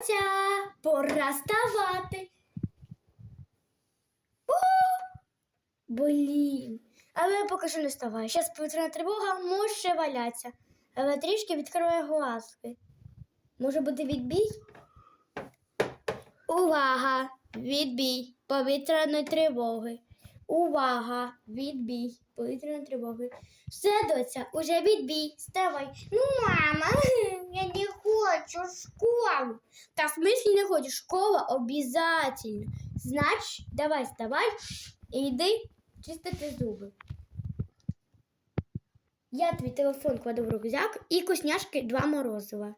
Ця пора ставати. О! Блін. Але я поки що не вставаю. Зараз повітряна тривога може валятися. Але трішки відкриваю глазки. Може бути відбій? Увага! Відбій повітряної тривоги. Увага! Відбій повітряної тривоги. Все, доця, уже відбій. Ставай. Ну, мама, я не хочу в школу. Та в смислі не хочеш? Школа обязательно. Значить, давай вставай і йди чистити зуби. Я твій телефон кладу в рюкзак і вкусняшки два морозива.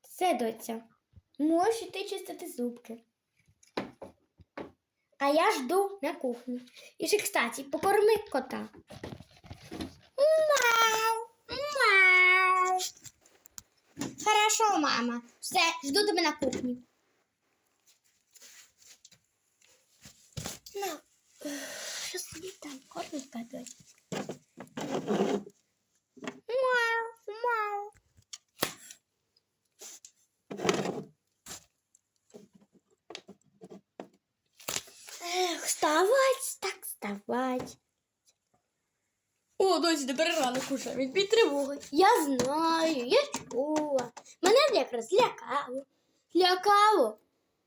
Все, доця. Можеш іти чистити зубки. А я жду на кухні. І ще, кстати, покорми кота. Мяу, мяу. Хорошо, мама. Все, жду тебе на кухні. Ну, що собі там кормить падать. Мяу, мяу. Ех, вставать, так вставать. О, добрий ранок уже. Відбій тривоги. Я знаю, я чула. Мене якраз лякало. Лякало.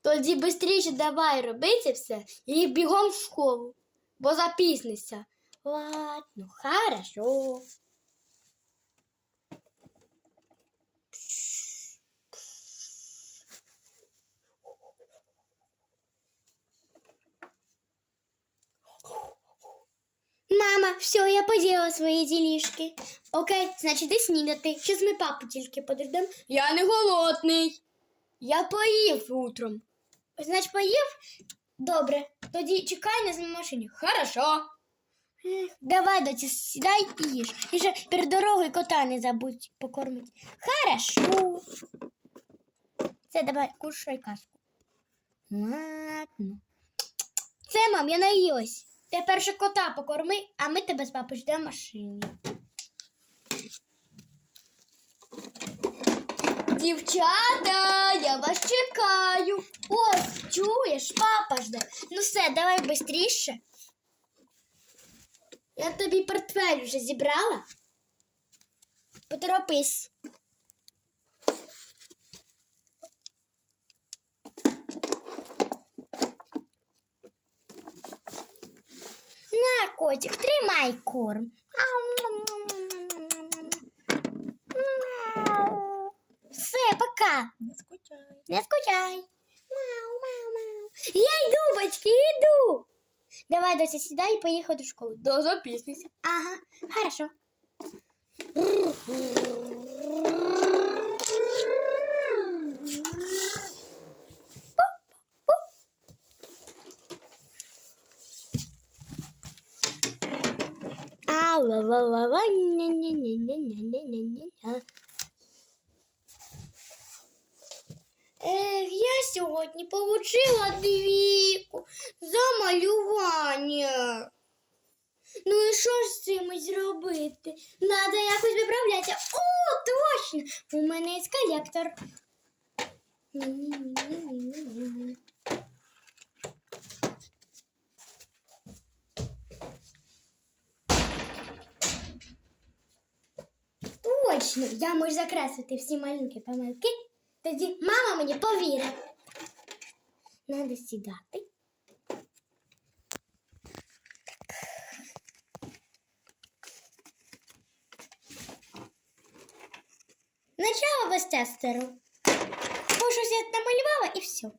Тоді швидше давай робити все і бігом в школу, бо запізнися. Ладно, хорошо. Мама, все, я поділа свої ділішки. Окей, значить, ти снідати. Щас ми папу тільки подождемо. Я не голодний. Я поїв утром. Значить, поїв? Добре. Тоді чекай на машині. Хорошо. Давай, доці, сідай і їж. І ще перед дорогою кота не забудь покормити. Хорошо. Це давай, кушай казку. Ладно. Це, мам, я наїлась. Тепер ще кота покорми, а ми тебе з папою ждемо в машині. Дівчата, я вас чекаю. Ось, чуєш, папа жде. Ну все, давай швидше. Я тобі портфель вже зібрала. Поторопись. На, котик, тримай корм. Мяу. Все, пока. Не скучай. Не скучай. Мяу, мяу, мяу. Я йду, батьки, йду. Давай, дося, сідай і поїхав до школи. До запізнися. Ага, хорошо. А ла ла ла ла ня ня ня ня ня ня ня ня Ех, я сьогодні получила двійку за малювання. Ну і що ж з цим зробити? Надо якось виправлятися. О, точно! У мене є колектор. Точно, я можу закреслити всі маленькі помилки. Тоді мама мені повірить. Надо сідати. Начало без тестеру. Бо щось я намалювала і все.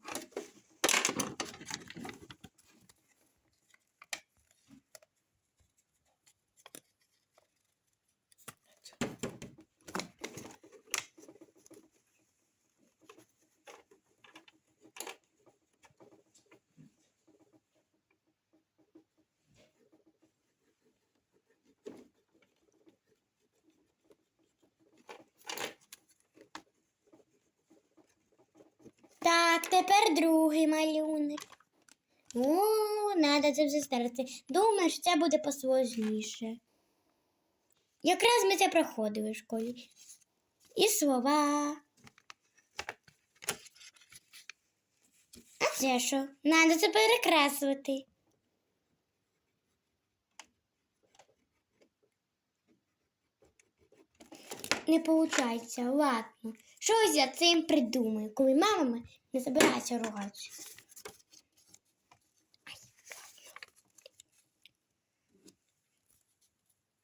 Так, тепер другий малюнок. О, треба це все старати. Думаю, що це буде посложніше. Якраз ми це проходили в школі. І слова. А це що? Надо це перекреслити. Не виходить, ладно. Щось я цим придумаю, коли мама не збирається ругатися.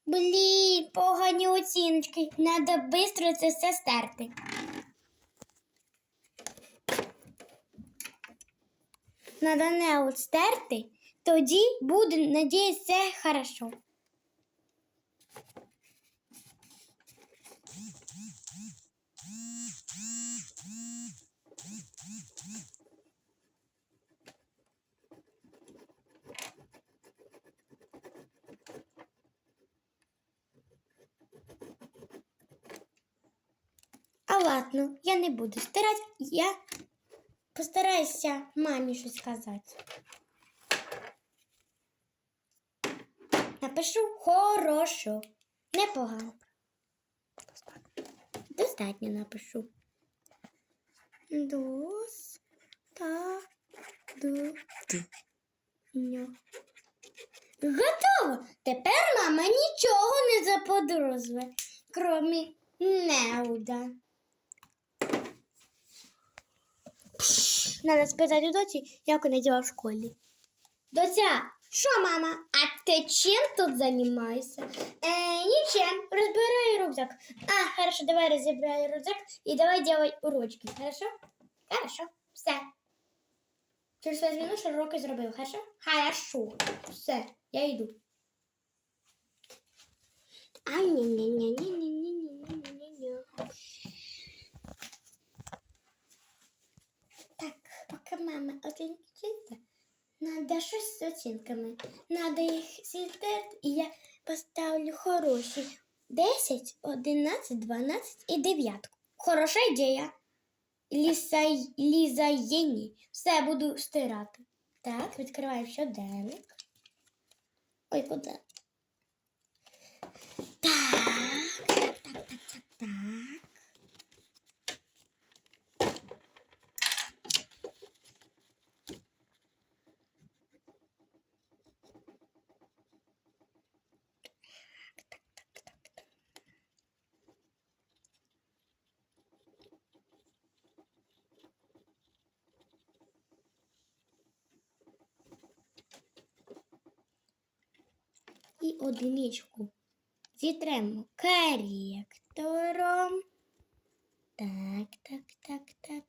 Блін, погані оціночки. Надо швидко це все стерти. Надо не от стерти, тоді буде, надіюсь, все хорошо. А ладно, я не буду стирати, я постараюся мамі щось сказати. Напишу хорошо. Непогано. Достатньо напишу. Дос та ду. Готово. Тепер мама нічого не заподозрює, крім неуда. Надо спитати у доці, як вона діла в школі. Доця, що, мама? А ти чим тут займаєшся? Е, нічим. Розбираю рюкзак. А, хорошо, давай розібрай рюкзак і давай делай урочки. Хорошо? Хорошо. Все. Через п'ять минут що уроки зробив, хорошо? Хорошо. Все, я йду. Надо з оцінками. Надо їх сідати, і я поставлю хороші 10, 11, 12 і 9. Хороша ідея. Ліса, Ліза Єні. Все буду стирати. Так, відкриваю щоденник. Ой, куди? Так, так, так, так, так, так. І одиничку зітремо коректором. Так, так, так, так.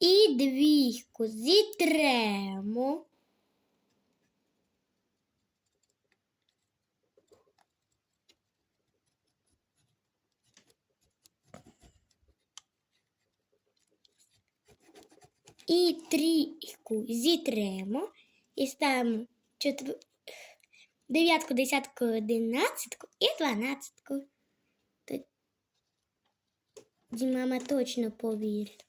І двійку зітремо. І трійку зітремо і ставимо четвер... дев'ятку, десятку, одинадцятку і дванадцятку. Тоді мама точно повірить.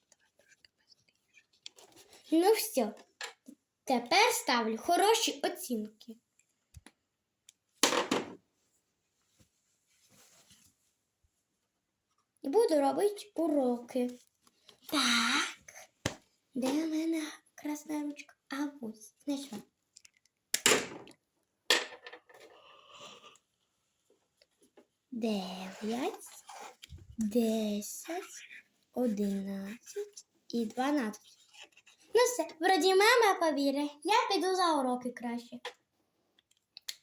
Ну все. Тепер ставлю хороші оцінки. І буду робити уроки. Так. Де в мене красна ручка? А ось, знайшла. Дев'ять, десять, одинадцять і дванадцять. Ну все, вроді мама повірить. Я піду за уроки краще.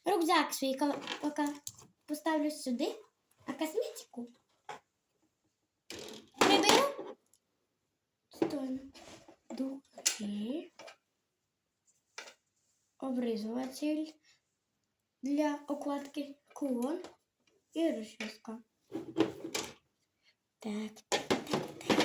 Рюкзак свій поки поставлю сюди, а косметику приберу. Стойно. Духи. Обрізуватель для окладки клон і розчіска. Так, так, так, так.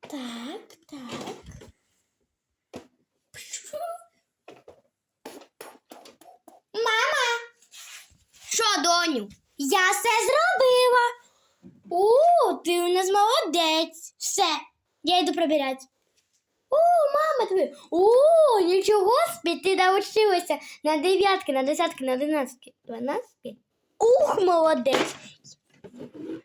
Так, так. Мама! Що, доню? Я все зробила. О, ти у нас молодець. Все, я йду перевіряти. О. О, нічого собі, ти навчилася на дев'ятки, на десятки, на одинадцятки, дванадцятки. Ух, молодець.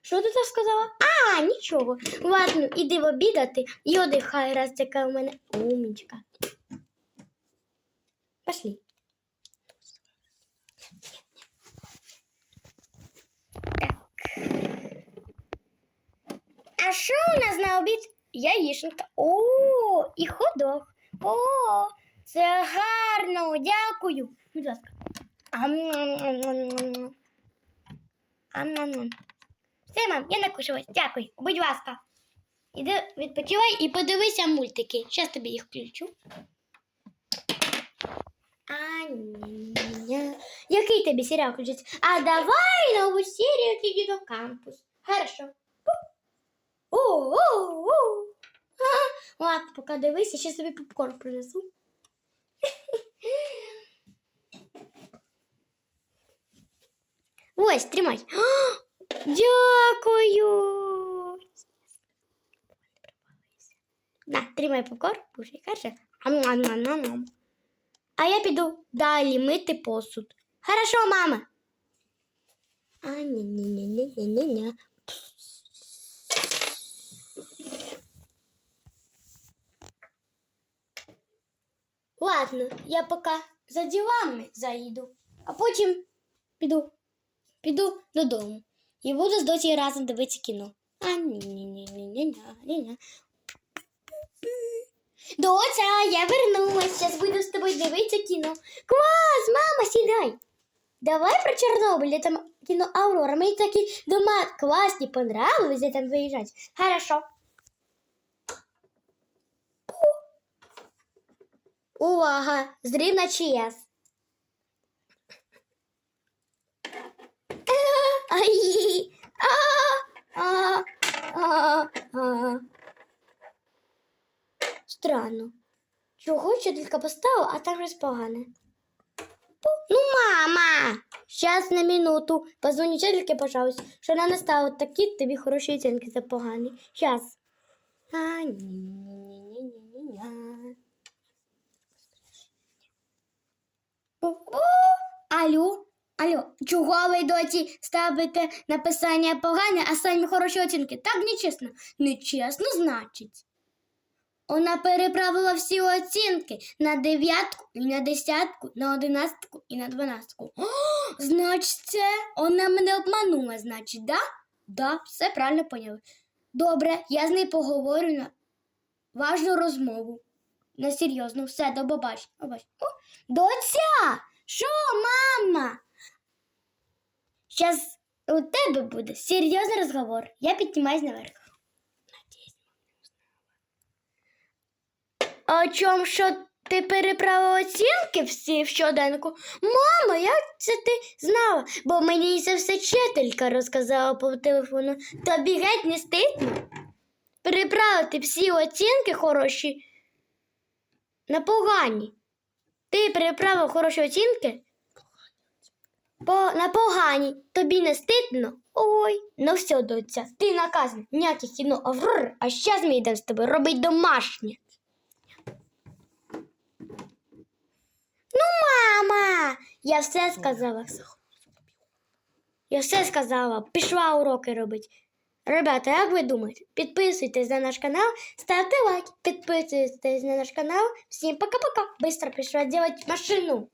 Що ти так сказала? А, нічого. Ладно, іди в обідати і одихай, раз така у мене умнічка. Пошли. А що у нас на обід? Яєшенка. О, і ходок. О, це гарно, дякую. Будь ласка. Ам-ням-ням. Все, мам, я накушалась. Дякую. Будь ласка. Іди відпочивай і подивися мультики. Зараз тобі їх включу. А, ня-ня. Який тобі серіал включить? А давай нову серію «Тільки до кампус. Хорошо. О-о-о. А, Ладно, поки дивися, ще собі попкорн принесу. Ось, тримай. А, Дякую. На, тримай попкорн, кушай, хорошо. Ам-ням-ням-ням. А я піду далі мити посуд. Хорошо, мама. А, ня-ня-ня-ня-ня-ня. Ладно, я поки за ділами заїду, а потім піду, піду додому і буду з доці разом дивитися кіно. А ні ні ні ні ні ні ні Доця, я вернулась, зараз буду з тобою дивитися кіно. Клас, мама, сідай. Давай про Чорнобиль, там кіно Аврора. Мені такі дома класні, понравились, я там виїжджати. Хорошо. Увага! Зрів на ЧС. Ай! А! А! А! Странно. Чого вчителька поставила, а там щось погане? Ну, мама! Щас на минуту. Позвони вчительки, пожалуйста, що вона наставила такі тобі хороші оцінки за погані. Щас. А, ні-ні-ні-ні-ні-ня. О, алло, алло, чого ви доці ставите написання погане, а самі хороші оцінки? Так нечесно. Нечесно, значить. Вона переправила всі оцінки на дев'ятку і на десятку, на одинадцятку і на дванадцятку. Значить, це вона мене обманула, значить, да? Да, все правильно поняли. Добре, я з нею поговорю на важну розмову. На серйозну, все, до побачення. Доця! Що, мама? Зараз у тебе буде серйозний розговор. Я піднімаюсь наверх. А о чому, що ти переправила оцінки всі в щоденку? Мама, як це ти знала? Бо мені це все вчителька розказала по телефону. Тобі геть не стидно? Переправити всі оцінки хороші на погані. Ти переправив хороші оцінки по, на погані. Тобі не стидно? Ой, ну все, доця, ти наказана. Ніяких кіно, аврор, а щас ми йдемо з тобою робить домашнє. Ну, мама, я все сказала. Я все сказала. Пішла уроки робити. Ребята, як ви думаєте? Підписуйтесь на наш канал, ставте лайк, підписуйтесь на наш канал. Всім пока-пока. Быстро пришла делать машину.